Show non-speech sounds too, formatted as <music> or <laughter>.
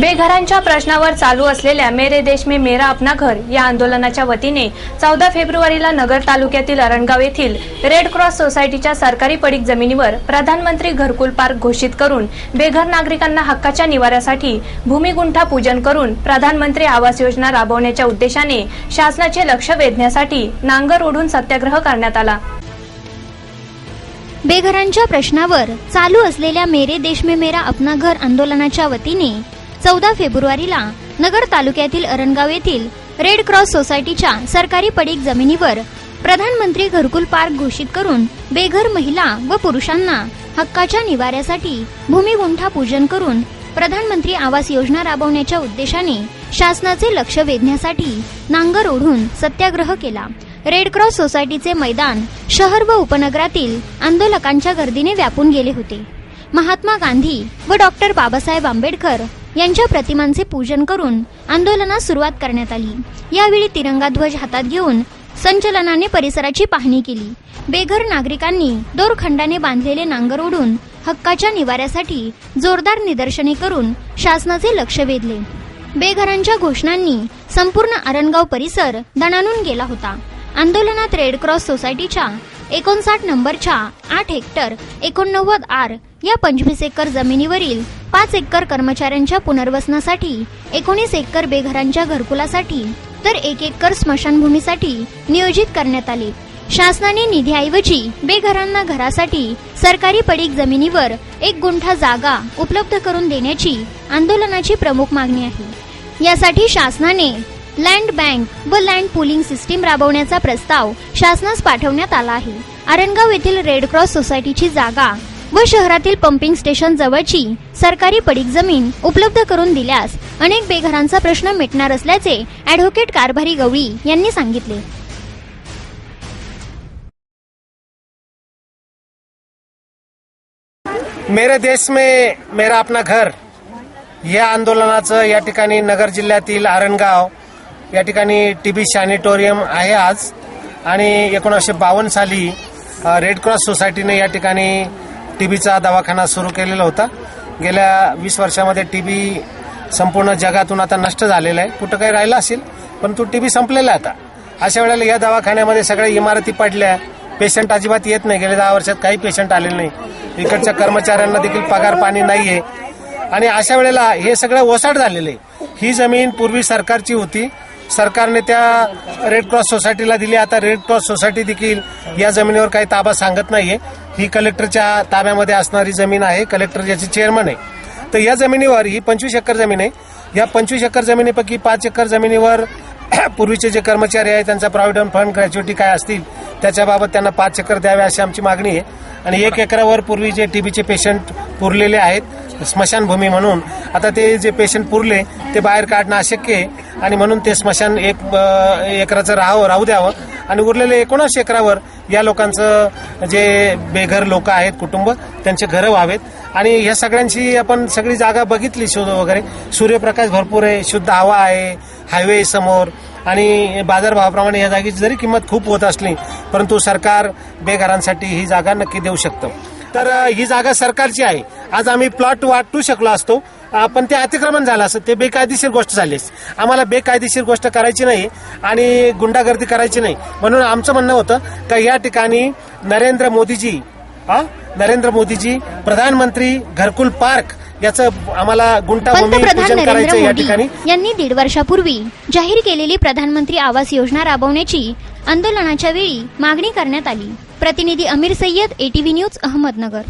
बेघरांच्या प्रश्नावर चालू असलेल्या मेरे देश में मेरा अपना घर या आंदोलनाच्या वतीने चौदा फेब्रुवारीला नगर तालुक्यातील अरणगाव येथील रेड क्रॉस सोसायटीच्या सरकारी पडीक जमिनीवर प्रधानमंत्री घरकुल पार्क घोषित करून बेघर नागरिकांना हक्काच्या निवाऱ्यासाठी भूमिगुंठा पूजन करून प्रधानमंत्री आवास योजना राबवण्याच्या उद्देशाने शासनाचे लक्ष वेधण्यासाठी नांगर ओढून सत्याग्रह करण्यात आला. बेघरांच्या प्रश्नावर चालू असलेल्या मेरे देश में मेरा अपना घर आंदोलनाच्या वतीने चौदा फेब्रुवारीला नगर तालुक्यातील अरणगाव येथील रेड क्रॉस सोसायटीच्या सरकारी पडीक जमिनीवर प्रधानमंत्री घरकुल पार्क घोषित करून बेघर महिला व पुरुषांना हक्काच्या निवाऱ्यासाठी भूमिगुंठा पूजन करून प्रधानमंत्री आवास योजना राबवण्याच्या उद्देशाने शासनाचे लक्ष वेधण्यासाठी नांगर ओढून सत्याग्रह केला. रेड क्रॉस सोसायटीचे मैदान शहर व उपनगरातील आंदोलकांच्या गर्दीने व्यापून गेले होते. महात्मा गांधी व डॉक्टर बाबासाहेब आंबेडकर यांच्या प्रतिमांचे पूजन करून आंदोलनास सुरुवात करण्यात आली. यावेळी तिरंगा ध्वज हातात घेऊन संचलनाने परिसराची पाहणी केली. बेघर नागरिकांनी दोरखंडाने बांधलेले नांगर ओढून हक्काच्या निवाऱ्यासाठी जोरदार निदर्शने करून शासनाचे लक्ष वेधले. बेघरांच्या घोषणांनी संपूर्ण आरणगाव परिसर दणानून गेला होता. आंदोलनात रेड क्रॉस सोसायटीच्या एकोणसाठ नंबरच्या आठ हेक्टर एकोणनव्वद आर या पंचवीस एकर जमिनीवरील पाच एकर कर्मचाऱ्यांच्या पुनर्वसनासाठी एकोणीस एकर बेघरांच्या घरकुलासाठी तर एक एकर स्मशानभूमीसाठी नियोजित करण्यात आले. शासनाने निधीऐवजी बेघरांना घरासाठी सरकारी पडीक जमिनीवर एक गुंठा जागा उपलब्ध करून देण्याची आंदोलनाची प्रमुख मागणी आहे. यासाठी शासनाने लँड बँक व लँड पुलिंग सिस्टीम राबवण्याचा प्रस्ताव शासनास पाठवण्यात आला आहे. आरणगाव येथील रेड क्रॉस सोसायटीची जागा व शहरातील पंपिंग स्टेशन जवळची सरकारी पडीक जमीन उपलब्ध करून दिल्यास अनेक बेघरांचा प्रश्न मिटणार असल्याचे ॲडव्होकेट कारभारी गवळी यांनी सांगितले. मेरे देश में मेरा अपना घर या आंदोलनाचं या ठिकाणी नगर जिल्ह्यातील आरणगाव या ठिकाणी टीबी सॅनिटोरियम आहे आज. आणि एकोणीसशे बावन्न साली रेडक्रॉस रेड क्रॉस सोसायटीने या ठिकाणी टीबीचा दवाखाना सुरू केलेला होता. गेल्या वीस वर्षामध्ये टीबी संपूर्ण जगातून आता नष्ट झालेला आहे. कुठं काही राहिला असेल पण तो टीबी संपलेला आहे आता. अशा वेळेला या दवाखान्यामध्ये सगळ्या इमारती पडल्या. पेशंट अजिबात येत नाही. गेल्या दहा वर्षात काही पेशंट आलेले नाही. इकडच्या कर्मचाऱ्यांना देखील पगार पाणी नाहीये. आणि अशा वेळेला हे सगळं ओसाड झालेलं आहे. ही जमीन पूर्वी सरकारची होती. सरकारने त्या रेड क्रॉस सोसायटीला दिली. आता रेड क्रॉस सोसायटी देखील या जमिनीवर काही ताबा सांगत नाहीये. ही कलेक्टरच्या ताब्यामध्ये असणारी जमीन आहे. कलेक्टर याची चेअरमन आहे. तर या जमिनीवर ही पंचवीस एकर जमीन आहे. या पंचवीस एकर जमिनीपैकी पाच एकर जमिनीवर <clears throat> पूर्वीचे जे कर्मचारी आहेत त्यांचा प्रॉव्हिडंट फंड ग्रॅच्युटी काय असतील त्याच्याबाबत त्यांना पाच एकर द्यावे अशी आमची मागणी आहे. आणि एक एकरावर पूर्वी जे टीबीचे पेशंट पुरलेले आहेत स्मशानभूमी म्हणून. आता ते जे पेशंट पुरले ते बाहेर काढणं अशक्य आहे. आणि म्हणून ते स्मशान एक एकराचं राहावं राहू द्यावं. आणि उरलेले एकोणास एकरावर या लोकांचं जे बेघर लोक आहेत कुटुंब त्यांचे घरं व्हावेत. आणि ह्या सगळ्यांची आपण सगळी जागा बघितली शोध वगैरे. सूर्यप्रकाश भरपूर आहे शुद्ध हवा आहे हायवे समोर. आणि बाजारभावाप्रमाणे या जागेची जरी किंमत खूप होत असली परंतु सरकार बेघरांसाठी ही जागा नक्की देऊ शकतं. तर ही जागा सरकारची आहे. आज आम्ही प्लॉट वाटू शकलो असतो. पण ते अतिक्रमण झालं असं. ते बेकायदेशीर गोष्ट झाली असती. आम्हाला बेकायदेशीर गोष्ट करायची नाही आणि गुंडागर्दी करायची नाही. म्हणून आमचं म्हणणं होतं का या ठिकाणी नरेंद्र मोदीजी हा नरेंद्र मोदीजी प्रधानमंत्री घरकुल पार्क याचं आम्हाला गुंटाभूमी पंतप्रधान पूजन नरेंद्र करायचं या ठिकाणी. यांनी दीड वर्षापूर्वी जाहीर केलेली प्रधानमंत्री आवास योजना राबवण्याची आंदोलनाच्या वेळी मागणी करण्यात आली. प्रतिनिधी अमीर सय्यद एटीव्ही न्यूज अहमदनगर.